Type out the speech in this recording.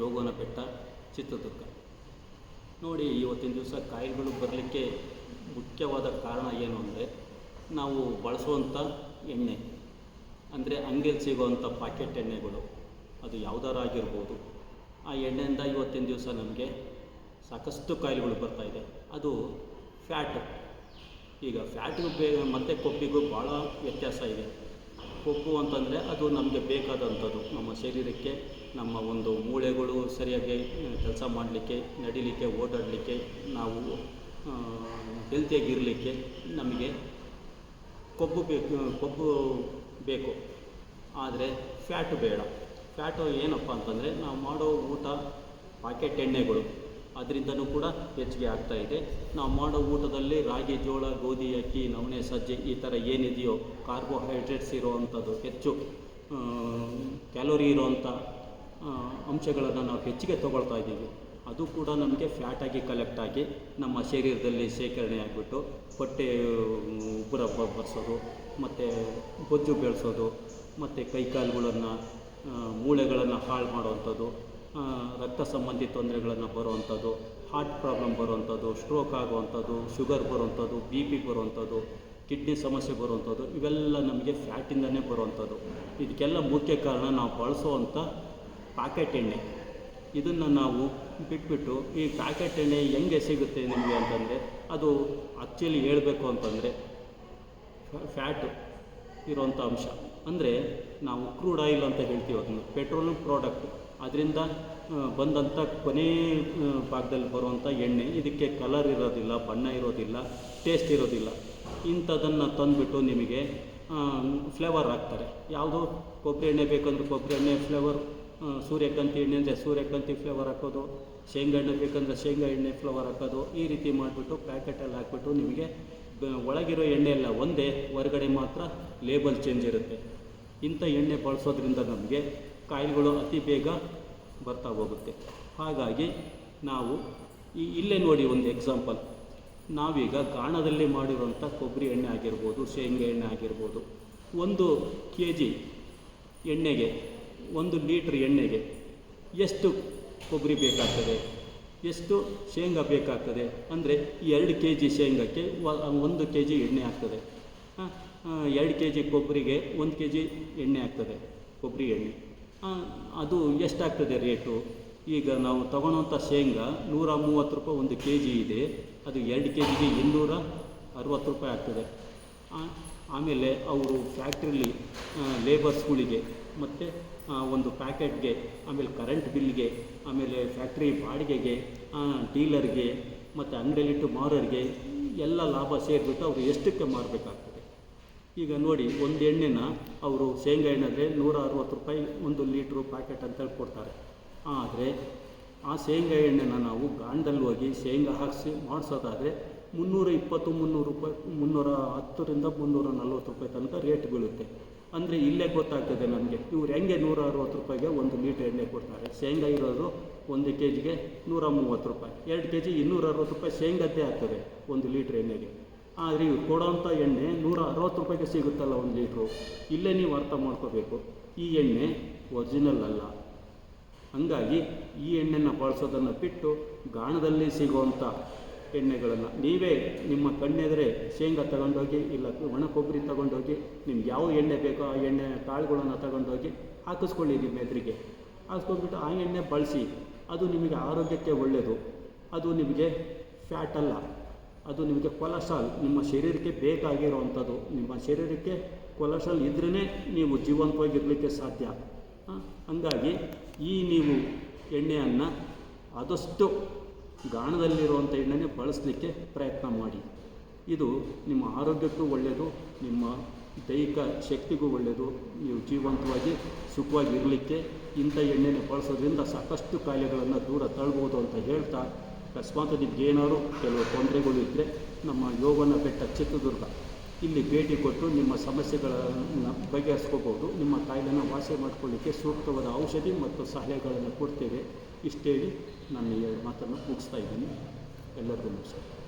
ಯೋಗನ ಬೆಟ್ಟ ಚಿತ್ರದುರ್ಗ. ನೋಡಿ, ಇವತ್ತಿನ ದಿವಸ ಕಾಯಿಲೆಗಳು ಬರಲಿಕ್ಕೆ ಮುಖ್ಯವಾದ ಕಾರಣ ಏನು ಅಂದರೆ, ನಾವು ಬಳಸುವಂಥ ಎಣ್ಣೆ. ಅಂದರೆ ಅಂಗಡಿಯಲ್ಲಿ ಸಿಗುವಂಥ ಪಾಕೆಟ್ ಎಣ್ಣೆಗಳು. ಅದು ಯಾವ್ದಾರು ಆಗಿರ್ಬೋದು ಆ ಎಣ್ಣೆಯಿಂದ ಇವತ್ತಿನ ದಿವಸ ನಮಗೆ ಸಾಕಷ್ಟು ಕಾಯಿಲೆಗಳು ಬರ್ತಾಯಿದೆ ಅದು ಫ್ಯಾಟ್. ಈಗ ಫ್ಯಾಟಿಗೂ ಬೇಗ, ಮತ್ತು ಕೊಬ್ಬಿಗೂ ಭಾಳ ವ್ಯತ್ಯಾಸ ಇದೆ. ಕೊಬ್ಬು ಅಂತಂದರೆ ಅದು ನಮಗೆ ಬೇಕಾದಂಥದ್ದು. ನಮ್ಮ ಶರೀರಕ್ಕೆ, ನಮ್ಮ ಒಂದು ಮೂಳೆಗಳು ಸರಿಯಾಗಿ ಕೆಲಸ ಮಾಡಲಿಕ್ಕೆ, ನಡಿಲಿಕ್ಕೆ, ಓಡಾಡಲಿಕ್ಕೆ, ನಾವು ಹೆಲ್ತಿಯಾಗಿರಲಿಕ್ಕೆ ನಮಗೆ ಕೊಬ್ಬು ಬೇಕು ಕೊಬ್ಬು ಬೇಕು. ಆದರೆ ಫ್ಯಾಟು ಬೇಡ. ಫ್ಯಾಟು ಏನಪ್ಪ ಅಂತಂದರೆ ನಾವು ಮಾಡೋ ಊಟ ಪಾಕೆಟ್ ಎಣ್ಣೆಗಳು. ಅದರಿಂದನೂ ಕೂಡ ಹೆಚ್ಚಿಗೆ ಆಗ್ತಾ ಇದೆ. ನಾವು ಮಾಡೋ ಊಟದಲ್ಲಿ ರಾಗಿ, ಜೋಳ, ಗೋಧಿ, ಅಕ್ಕಿ, ನವಣೆ, ಸಜ್ಜೆ ಈ ಥರ ಏನಿದೆಯೋ ಕಾರ್ಬೋಹೈಡ್ರೇಟ್ಸ್ ಇರೋವಂಥದ್ದು ಹೆಚ್ಚು ಕ್ಯಾಲೋರಿ ಇರೋವಂಥ ಅಂಶಗಳನ್ನು ನಾವು ಹೆಚ್ಚಿಗೆ ತೊಗೊಳ್ತಾ ಇದ್ದೀವಿ. ಅದು ಕೂಡ ನಮಗೆ ಫ್ಯಾಟಾಗಿ ಕಲೆಕ್ಟ್ ಆಗಿ ನಮ್ಮ ಶರೀರದಲ್ಲಿ ಶೇಖರಣೆ ಆಗಿಬಿಟ್ಟು ಹೊಟ್ಟೆ ಉಬ್ಬರ ಬರ್ಸೋದು, ಮತ್ತು ಬೊಜ್ಜು ಬೆಳೆಸೋದು, ಮತ್ತು ಕೈಕಾಲುಗಳನ್ನು ಮೂಳೆಗಳನ್ನು ಹಾಳು ಮಾಡುವಂಥದ್ದು ರಕ್ತ ಸಂಬಂಧಿ ತೊಂದರೆಗಳನ್ನು ಬರುವಂಥದ್ದು ಹಾರ್ಟ್ ಪ್ರಾಬ್ಲಮ್ ಬರುವಂಥದ್ದು ಸ್ಟ್ರೋಕ್ ಆಗುವಂಥದ್ದು ಶುಗರ್ ಬರುವಂಥದ್ದು ಬಿ ಪಿ ಬರುವಂಥದ್ದು ಕಿಡ್ನಿ ಸಮಸ್ಯೆ ಬರುವಂಥದ್ದು, ಇವೆಲ್ಲ ನಮಗೆ ಫ್ಯಾಟಿಂದನೇ ಬರುವಂಥದ್ದು. ಇದಕ್ಕೆಲ್ಲ ಮುಖ್ಯ ಕಾರಣ ನಾವು ಬಳಸುವಂಥ ಪ್ಯಾಕೆಟ್ ಎಣ್ಣೆ. ಇದನ್ನು ನಾವು ಬಿಟ್ಬಿಟ್ಟು ಈ ಪ್ಯಾಕೆಟ್ ಎಣ್ಣೆ ಹೆಂಗೆ ಸಿಗುತ್ತೆ ನಿಮಗೆ ಅಂತಂದರೆ, ಅದು ಆ್ಯಕ್ಚುಲಿ ಹೇಳಬೇಕು ಅಂತಂದರೆ ಫ್ಯಾಟು ಇರುವಂಥ ಅಂಶ. ಅಂದರೆ ನಾವು ಕ್ರೂಡ್ ಆಯಿಲ್ ಅಂತ ಹೇಳ್ತೀವಿ ಅದನ್ನು ಪೆಟ್ರೋಲ್ ಪ್ರಾಡಕ್ಟ್ ಅದರಿಂದ ಬಂದಂಥ ಕೊನೆ ಭಾಗದಲ್ಲಿ ಬರುವಂಥ ಎಣ್ಣೆ. ಇದಕ್ಕೆ ಕಲರ್ ಇರೋದಿಲ್ಲ, ಬಣ್ಣ ಇರೋದಿಲ್ಲ ಟೇಸ್ಟ್ ಇರೋದಿಲ್ಲ. ಇಂಥದನ್ನು ತಂದುಬಿಟ್ಟು ನಿಮಗೆ ಫ್ಲೇವರ್ ಹಾಕ್ತಾರೆ. ಯಾವುದು ಕೊಬ್ಬರಿ ಎಣ್ಣೆ ಬೇಕಂದ್ರೆ ಕೊಬ್ಬರಿ ಎಣ್ಣೆ ಫ್ಲೇವರ್ ಸೂರ್ಯಕಾಂತಿ ಎಣ್ಣೆ ಅಂದರೆ ಸೂರ್ಯಕಾಂತಿ ಫ್ಲೇವರ್ ಹಾಕೋದು. ಶೇಂಗಾ ಎಣ್ಣೆ ಬೇಕಂದರೆ ಶೇಂಗಾ ಎಣ್ಣೆ ಫ್ಲೇವರ್ ಹಾಕೋದು. ಈ ರೀತಿ ಮಾಡಿಬಿಟ್ಟು ಪ್ಯಾಕೆಟಲ್ಲಿ ಹಾಕ್ಬಿಟ್ಟು ನಿಮಗೆ ಒಳಗಿರೋ ಎಣ್ಣೆ ಎಲ್ಲ ಒಂದೇ, ಹೊರಗಡೆ ಮಾತ್ರ ಲೇಬಲ್ ಚೇಂಜ್ ಇರುತ್ತೆ. ಇಂಥ ಎಣ್ಣೆ ಬಳಸೋದ್ರಿಂದ ನಮಗೆ ಕಾಯಿಲೆಗಳು ಅತಿ ಬೇಗ ಬರ್ತಾ ಹೋಗುತ್ತೆ. ಹಾಗಾಗಿ ನಾವು ಈ ಇಲ್ಲೇ ನೋಡಿ ಒಂದು ಎಕ್ಸಾಂಪಲ್ ನಾವೀಗ ಗಾಣದಲ್ಲಿ ಮಾಡಿರುವಂಥ ಕೊಬ್ಬರಿ ಎಣ್ಣೆ ಆಗಿರ್ಬೋದು, ಶೇಂಗಾ ಎಣ್ಣೆ ಆಗಿರ್ಬೋದು, ಒಂದು ಕೆ ಜಿ ಎಣ್ಣೆಗೆ, ಒಂದು ಲೀಟ್ರ್ ಎಣ್ಣೆಗೆ ಎಷ್ಟು ಕೊಬ್ಬರಿ ಬೇಕಾಗ್ತದೆ? ಎಷ್ಟು ಶೇಂಗಾ ಬೇಕಾಗ್ತದೆ? ಅಂದರೆ ಎರಡು ಕೆ ಜಿ ಶೇಂಗಾಕ್ಕೆ ಒಂದು ಕೆ ಜಿ ಎಣ್ಣೆ ಆಗ್ತದೆ. ಎರಡು ಕೆ ಜಿ ಕೊಬ್ಬರಿಗೆ ಒಂದು ಕೆ ಜಿ ಎಣ್ಣೆ ಆಗ್ತದೆ, ಕೊಬ್ಬರಿ ಎಣ್ಣೆ. ಅದು ಎಷ್ಟಾಗ್ತದೆ ರೇಟು? ಈಗ ನಾವು ತಗೊಳ್ಳೋಂಥ ಶೇಂಗಾ ನೂರ ಮೂವತ್ತು ರೂಪಾಯಿ ಒಂದು ಕೆ ಜಿ ಇದೆ. ಅದು ಎರಡು ಕೆ ಜಿಗೆ ಇನ್ನೂರ ಅರವತ್ತು ರೂಪಾಯಿ ಆಗ್ತದೆ. ಆಮೇಲೆ ಅವರು ಫ್ಯಾಕ್ಟ್ರಿಲಿ ಲೇಬರ್ಸ್ಗಳಿಗೆ ಮತ್ತು ಒಂದು ಪ್ಯಾಕೆಟ್ಗೆ, ಆಮೇಲೆ ಕರೆಂಟ್ ಬಿಲ್ಗೆ, ಆಮೇಲೆ ಫ್ಯಾಕ್ಟ್ರಿ ಬಾಡಿಗೆಗೆ ಡೀಲರ್ಗೆ ಮತ್ತು ಅಂಗಡಿಯಲ್ಲಿಟ್ಟು ಮಾರೋರಿಗೆ ಎಲ್ಲ ಲಾಭ ಸೇರಿಬಿಟ್ಟು ಅವರು ಎಷ್ಟಕ್ಕೆ ಮಾರಬೇಕಾಗ್ತದೆ? ಈಗ ನೋಡಿ, ಒಂದು ಎಣ್ಣೆನ ಅವರು ಶೇಂಗಾ ಎಣ್ಣೆ ನೂರ ಅರವತ್ತು ರೂಪಾಯಿ ಒಂದು ಲೀಟ್ರು ಪ್ಯಾಕೆಟ್ ಅಂತೇಳಿ ಕೊಡ್ತಾರೆ. ಆದರೆ ಆ ಶೇಂಗಾ ಎಣ್ಣೆನ ನಾವು ಗಾಂಡಲ್ಲಿ ಹೋಗಿ ಶೇಂಗಾ ಹಾಕಿಸಿ ಮಾಡಿಸೋದಾದರೆ ಮುನ್ನೂರ ಇಪ್ಪತ್ತು, ಮುನ್ನೂರು ರೂಪಾಯಿ, ಮುನ್ನೂರ ಹತ್ತರಿಂದ ಮುನ್ನೂರ ನಲ್ವತ್ತು ರೂಪಾಯಿ ತನಕ ರೇಟ್ ಬೀಳುತ್ತೆ. ಅಂದರೆ ಇಲ್ಲೇ ಗೊತ್ತಾಗ್ತದೆ ನಮಗೆ, ಇವ್ರು ಹೆಂಗೆ ನೂರ ಅರವತ್ತು ರೂಪಾಯಿಗೆ ಒಂದು ಲೀಟ್ರ್ ಎಣ್ಣೆ ಕೊಡ್ತಾರೆ? ಶೇಂಗಾ ಇರೋದು ಒಂದು ಕೆ ಜಿಗೆ ನೂರ ಮೂವತ್ತು ರೂಪಾಯಿ. ಎರಡು ಕೆ ಜಿ ಇನ್ನೂರ ಅರವತ್ತು ರೂಪಾಯಿ ಶೇಂಗದ್ದೇ ಆಗ್ತದೆ ಒಂದು ಲೀಟ್ರ್ ಎಣ್ಣೆಗೆ. ಆದರೆ ಇವ್ರು ಕೊಡೋವಂಥ ಎಣ್ಣೆ ನೂರ ಅರವತ್ತು ರೂಪಾಯಿಗೆ ಸಿಗುತ್ತಲ್ಲ ಒಂದು ಲೀಟ್ರು. ಇಲ್ಲೇ ನೀವು ಅರ್ಥ ಮಾಡ್ಕೋಬೇಕು. ಈ ಎಣ್ಣೆ ಒರಿಜಿನಲ್ ಅಲ್ಲ. ಹಾಗಾಗಿ ಈ ಎಣ್ಣೆನ ಬಳಸೋದನ್ನು ಬಿಟ್ಟು ಗಾಣದಲ್ಲಿ ಸಿಗುವಂಥ ಎಣ್ಣೆಗಳನ್ನು ನೀವೇ ನಿಮ್ಮ ಕಣ್ಣೆದರೆ ಶೇಂಗಾ ತಗೊಂಡೋಗಿ ಇಲ್ಲ ಒಣ ಕೊಬ್ಬರಿ ತಗೊಂಡೋಗಿ ನಿಮ್ಗೆ ಯಾವ ಎಣ್ಣೆ ಬೇಕೋ ಆ ಎಣ್ಣೆ ಕಾಳುಗಳನ್ನು ತಗೊಂಡೋಗಿ ಹಾಕಿಸ್ಕೊಳ್ಳಿ ನಿಮ್ಮ ಎದುರಿಗೆ. ಹಾಕಿಸ್ಕೊಂಡ್ಬಿಟ್ಟು ಆ ಎಣ್ಣೆ ಬಳಸಿ. ಅದು ನಿಮಗೆ ಆರೋಗ್ಯಕ್ಕೆ ಒಳ್ಳೆಯದು ಅದು ನಿಮಗೆ ಫ್ಯಾಟ್ ಅಲ್ಲ. ಅದು ನಿಮಗೆ ಕೊಲೆಸ್ಟ್ರಾಲ್, ನಿಮ್ಮ ಶರೀರಕ್ಕೆ ಬೇಕಾಗಿರುವಂಥದ್ದು. ನಿಮ್ಮ ಶರೀರಕ್ಕೆ ಕೊಲೆಸ್ಟ್ರಾಲ್ ಇದ್ರೇ ನೀವು ಜೀವಂತವಾಗಿರಲಿಕ್ಕೆ ಸಾಧ್ಯ. ಹಂಗಾಗಿ ಈ ನೀವು ಎಣ್ಣೆಯನ್ನು ಆದಷ್ಟು ಗಾಣದಲ್ಲಿರುವಂಥ ಎಣ್ಣೆನೇ ಬಳಸಲಿಕ್ಕೆ ಪ್ರಯತ್ನ ಮಾಡಿ. ಇದು ನಿಮ್ಮ ಆರೋಗ್ಯಕ್ಕೂ ಒಳ್ಳೆಯದು ನಿಮ್ಮ ದೈಹಿಕ ಶಕ್ತಿಗೂ ಒಳ್ಳೆಯದು ನೀವು ಜೀವಂತವಾಗಿ ಸುಖವಾಗಿ ಇರಲಿಕ್ಕೆ ಇಂಥ ಎಣ್ಣೆನ ಬಳಸೋದ್ರಿಂದ ಸಾಕಷ್ಟು ಕಾಯಿಲೆಗಳನ್ನು ದೂರ ತಳ್ಬೋದು ಅಂತ ಹೇಳ್ತಾ ಅಕಸ್ಮಾತ್ ನಿಮ್ಗೆ ಏನಾದ್ರು ಕೆಲವು ತೊಂದರೆಗಳು ಇದ್ದರೆ ನಮ್ಮ ಯೋಗನ ಬೆಟ್ಟ ಚಿತ್ರದುರ್ಗ. ಇಲ್ಲಿ ಭೇಟಿ ಕೊಟ್ಟು ನಿಮ್ಮ ಸಮಸ್ಯೆಗಳನ್ನು ಬಗೆಹರಿಸ್ಕೋಬೋದು ನಿಮ್ಮ ಕಾಯಿಲೆನ ವಾಸಿ ಮಾಡಿಕೊಳ್ಳಿಕ್ಕೆ ಸೂಕ್ತವಾದ ಔಷಧಿ ಮತ್ತು ಸಲಹೆಗಳನ್ನು ಕೊಡ್ತೇವೆ. ಇಷ್ಟೇಳಿ ನಾನು ಮಾತನ್ನು ಮುಗಿಸ್ತಾ ಇದ್ದೀನಿ. ಎಲ್ಲರಿಗೂ ನಮಸ್ಕಾರ.